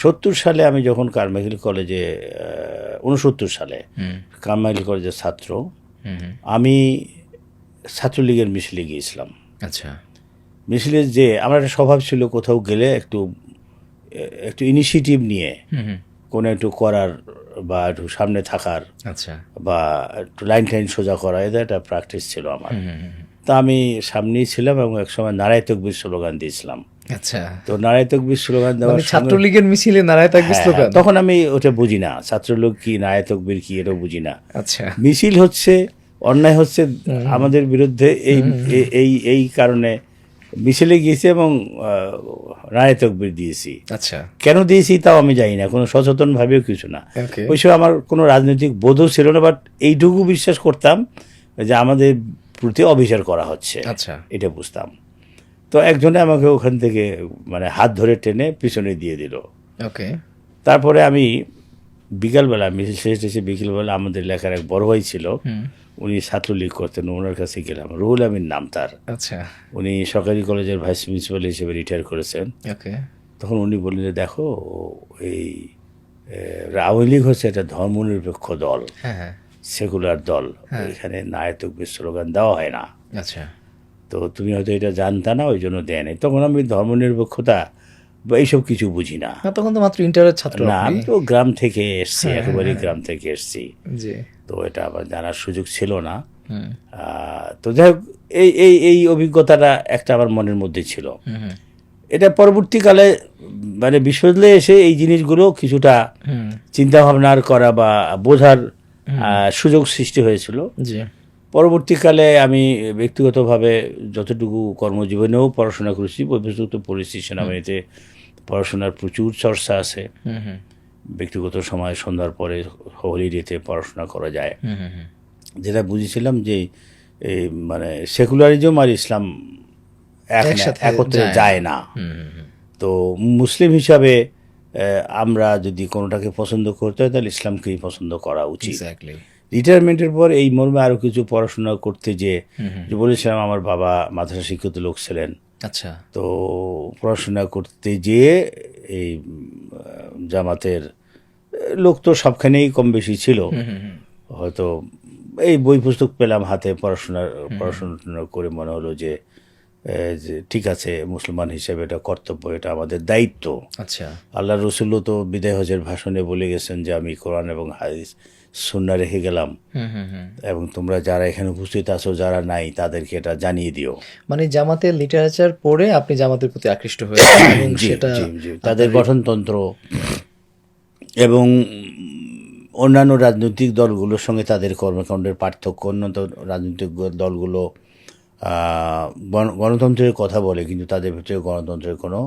সত্তর সালে আমি যখন কারমাইকেল কলেজে উনসত্তর সালে কারমাইকেল কলেজের ছাত্র। আমি ছাত্রলীগের মিছিলে গিয়েছিলাম আচ্ছা মিছিলে যে আমার একটা স্বভাব ছিল কোথাও গেলে একটু একটু ইনিশিয়েটিভ নিয়ে। কোনো একটু করার বা একটু সামনে থাকার আচ্ছা বা একটু লাইন টাইন সোজা করা এটা একটা প্র্যাকটিস ছিল আমার। তা আমি সামনেই ছিলাম এবং একসময় নারায় তকবির স্লোগান দিয়েছিলাম আচ্ছা। তো নারায় তকবির স্লোগান মানে ছাত্রলীগের মিছিলে নারায় তাকবি হ্যাঁ, স্লোগান? তখন আমি ওটা বুঝি না। ছাত্রলোক কি নারায় তকবির কি এটাও বুঝি না। আচ্ছা। মিছিল হচ্ছে অন্যায় হচ্ছে আমাদের বিরুদ্ধে এই এই এই কারণে মিছিলে গিয়েছি এবং রায় তকবির দিয়েছি। আচ্ছা। কেন দিয়েছি তাও আমি জানি না কোনো সচেতন ভাবেও কিছু না। ওই সময় আমার কোনো রাজনৈতিক বোধও ছিল না বাট এইটুকু বিশ্বাস করতাম যে আমাদের প্রতি অবিচার করা হচ্ছে। আচ্ছা। এটা বুঝতাম। তো একজনে আমাকে ওখান থেকে মানে হাত ধরে টেনে পিছনে দিয়ে দিল। ওকে। তারপরে আমি বিকালবেলা মিছিল শেষ শেষে বিকেলবেলা আমাদের লেখার এক বড় ভাই ছিল উনি ছাত্রলীগ করতেন ওনার কাছে গেলাম। রুহুল আমিন নাম তার। আচ্ছা। উনি সরকারি কলেজের ভাইস প্রিন্সিপাল হিসেবে রিটায়ার করেছেন। ওকে। তখন উনি বললেন যে দেখো এই আওয়ামী লীগ হচ্ছে একটা ধর্মনিরপেক্ষ দল। হ্যাঁ হ্যাঁ। সেকুলার দল। এখানে নায়তক স্লোগান দেওয়া হয় না। আচ্ছা। তো তুমি হয়তো এটা জানতা না ওই জন্য দেয় নাই। তখন আমি ধর্মনিরপেক্ষতা বা এইসব কিছু বুঝি না। তখন তো মাত্র ইন্টারের ছাত্র না আমি তো গ্রাম থেকে এসছি একেবারেই গ্রাম থেকে এসছি। তো এটা আমার জানার সুযোগ ছিল না। তো যাই হোক এই এই এই অভিজ্ঞতাটা একটা আমার মনের মধ্যে ছিল। এটা পরবর্তীকালে মানে বিশ্ববিদ্যালয়ে এসে এই জিনিসগুলো কিছুটা চিন্তা ভাবনার করা বা বোঝার সুযোগ সৃষ্টি হয়েছিল। পরবর্তীকালে আমি ব্যক্তিগতভাবে যতটুকু কর্মজীবনেও পড়াশোনা করেছি বহিষ্কৃত পরিস্থিতি সেনাবাহিনীতে পড়াশোনার প্রচুর চর্চা আছে ব্যক্তিগত সময় সন্ধ্যার পরে হলিডেতে পড়াশোনা করা যায়। যেটা বুঝেছিলাম যে এই মানে সেকুলারিজম আর ইসলাম এক- একসাথে একত্রে যায়। না। তো মুসলিম হিসাবে আমরা যদি কোনোটাকে পছন্দ করতে হয় তাহলে ইসলামকেই পছন্দ করা উচিত। রিটায়ারমেন্টের পর এই মর্মে আরও কিছু পড়াশোনা করতে যে যে বলেছিলাম আমার বাবা মাদ্রাসা শিক্ষিত লোক ছিলেন। আচ্ছা। তো পড়াশোনা করতে যেয়ে এই জামাতের লোক তো সবখানেই কম বেশি ছিল। হয়তো এই বই পুস্তক পেলাম হাতে পড়াশোনা পড়াশোনা করে মনে হলো যে যে ঠিক আছে মুসলমান হিসেবে এটা কর্তব্য এটা আমাদের দায়িত্ব। আচ্ছা। আল্লাহ রসুল্ল তো বিদায় হজের ভাষণে বলে গেছেন যে আমি কোরআন এবং হাদিস সুন্না রেখে গেলাম। এবং তোমরা যারা এখানে উপস্থিত আছো যারা নাই তাদেরকে এটা জানিয়ে দিও। মানে জামাতের লিটারেচার পড়ে আপনি জামাতের প্রতি আকৃষ্ট হয়ে সেটা তাদের গঠনতন্ত্র এবং অন্যান্য রাজনৈতিক দলগুলোর সঙ্গে তাদের কর্মকাণ্ডের পার্থক্য অন্যান্য রাজনৈতিক দলগুলো গণতন্ত্রের কথা বলে কিন্তু তাদের ভিতরে গণতন্ত্রের কোনো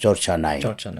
চর্চা নাই। চর্চা নাই।